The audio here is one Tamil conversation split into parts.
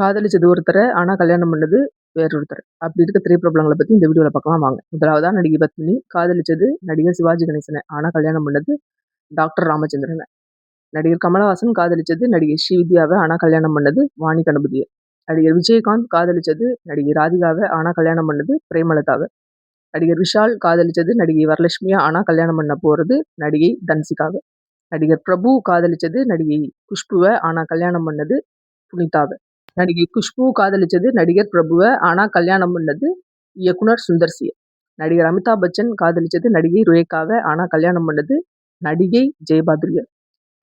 காதலிச்சது ஒருத்தரை, ஆனால் கல்யாணம் பண்ணது வேறொருத்தர். அப்படி இருக்க திரை பிரபலங்களை பற்றி இந்த வீடியோவில் பார்க்கலாம் வாங்க. முதலாவதாக நடிகை பத்மினி. காதலிச்சது நடிகர் சிவாஜி கணேசனை ஆனால் கல்யாணம் பண்ணது டாக்டர் ராமச்சந்திரனை நடிகர் கமலஹாசன் காதலிச்சது நடிகை ஸ்ரீவித்யாவை ஆனால் கல்யாணம் பண்ணது வாணி கணபதியை நடிகர் விஜயகாந்த் காதலிச்சது நடிகை ராதிகாவை ஆனால் கல்யாணம் பண்ணது பிரேமலதாவை நடிகர் விஷால் காதலிச்சது நடிகை வரலட்சுமியா ஆனால் கல்யாணம் பண்ண போகிறது நடிகை தன்சிகாவை நடிகர் பிரபு காதலிச்சது நடிகை குஷ்புவை ஆனா கல்யாணம் பண்ணது புனிதாவை நடிகை குஷ்பு காதலிச்சது நடிகர் பிரபுவ. ஆனா கல்யாணம் பண்ணது இயக்குனர் சுந்தர் சி. நடிகர் அமிதாப் பச்சன் காதலிச்சது நடிகை ருயேகாவ. ஆனால் கல்யாணம் பண்ணது நடிகை ஜெயபாதுரிய.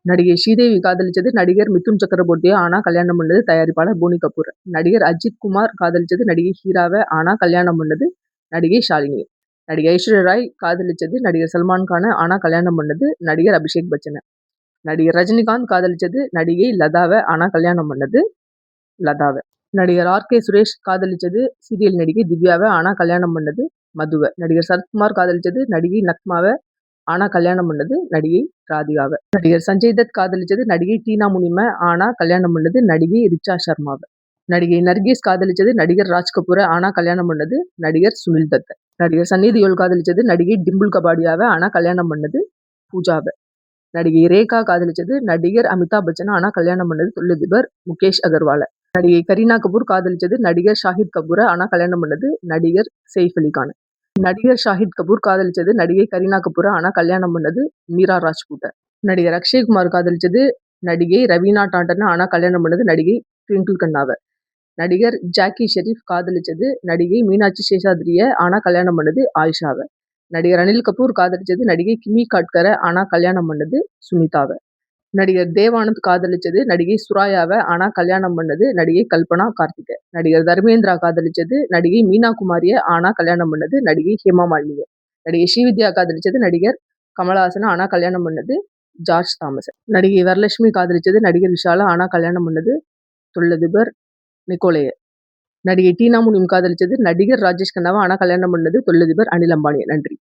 நடிகை ஸ்ரீதேவி காதலிச்சது நடிகர் மிதுன் சக்கரவர்த்தியை ஆனா கல்யாணம் பண்ணது தயாரிப்பாளர் போனி கபூர் நடிகர் அஜித் குமார் காதலிச்சது நடிகை ஹீராவை ஆனால் கல்யாணம் பண்ணது நடிகை ஷாலினி நடிகை ஐஸ்வர்யா ராய் காதலிச்சது நடிகர் சல்மான் கானை ஆனா கல்யாணம் பண்ணது நடிகர் அபிஷேக் பச்சனை நடிகர் ரஜினிகாந்த் காதலிச்சது நடிகை லதாவை ஆனால் கல்யாணம் பண்ணது லதாவை நடிகர் ஆர். கே. சுரேஷ் காதலிச்சது சீரியல் நடிகை திவ்யாவை ஆனால் கல்யாணம் பண்ணது மதுவை நடிகர் சரத்குமார் காதலிச்சது நடிகை நக்மாவை ஆனால் கல்யாணம் பண்ணது நடிகை ராதிகாவை நடிகர் சஞ்சய் தத் காதலிச்சது நடிகை டீனா முனிமை ஆனா கல்யாணம் பண்ணது நடிகை ரிச்சா சர்மாவை நடிகை நர்கேஸ் காதலிச்சது நடிகர் ராஜ் ஆனால் ஆனா கல்யாணம் பண்ணது நடிகர் சுனில் தத்தை நடிகர் சன்னி காதலிச்சது நடிகை டிம்புல் கபாடியாவை ஆனால் கல்யாணம் பண்ணது பூஜாவை நடிகை ரேகா காதலிச்சது நடிகர் அமிதாப் பச்சனை ஆனால் கல்யாணம் பண்ணது தொழிலதிபர் முகேஷ் அகர்வால. நடிகை கரீனா கபூர் காதலிச்சது நடிகர் ஷாஹித் கபூரை. ஆனா கல்யாணம் பண்ணது நடிகர் சைஃப் அலி கான். நடிகர் ஷாஹித் கபூர் காதலிச்சது நடிகை கரீனா கபூர. ஆனால் கல்யாணம் பண்ணது மீரா ராஜ்பூட்டை. நடிகர் அக்ஷய் குமார் காதலிச்சது நடிகை ரவீனா டாண்டன. ஆனால் கல்யாணம் பண்ணது நடிகை ட்விங்கிள் கண்ணாவை. நடிகர் ஜாக்கி ஷெரீப் காதலிச்சது நடிகை மீனாட்சி சேஷாத்ரிய. ஆனா கல்யாணம் பண்ணது ஆயிஷாவை. நடிகர் அனில் கபூர் காதலிச்சது நடிகை கிமி காட்கரை. ஆனா கல்யாணம் பண்ணது சுனிதாவை. நடிகர் தேவானந்த் காதலிச்சது நடிகை சுராயாவை ஆனா கல்யாணம் பண்ணது நடிகை கல்பனா கார்த்திகை நடிகர் தர்மேந்திரா காதலிச்சது நடிகை மீனா குமாரிய. ஆனா கல்யாணம் பண்ணது நடிகை ஹேமா மாலினிய. நடிகை ஸ்ரீவித்யா காதலிச்சது நடிகர் கமலஹாசன் ஆனா கல்யாணம் பண்ணது ஜார்ஜ் தாமசன் நடிகை வரலட்சுமி காதலிச்சது நடிகர் விஷாலா ஆனா கல்யாணம் பண்ணது தொழிலதிபர் நிக்கோலைய நடிகை டீனா முனிம் காதலிச்சது நடிகர் ராஜேஷ் கண்ணாவ. ஆனா கல்யாணம் பண்ணது தொழிலதிபர் அனில் அம்பானி நன்றி.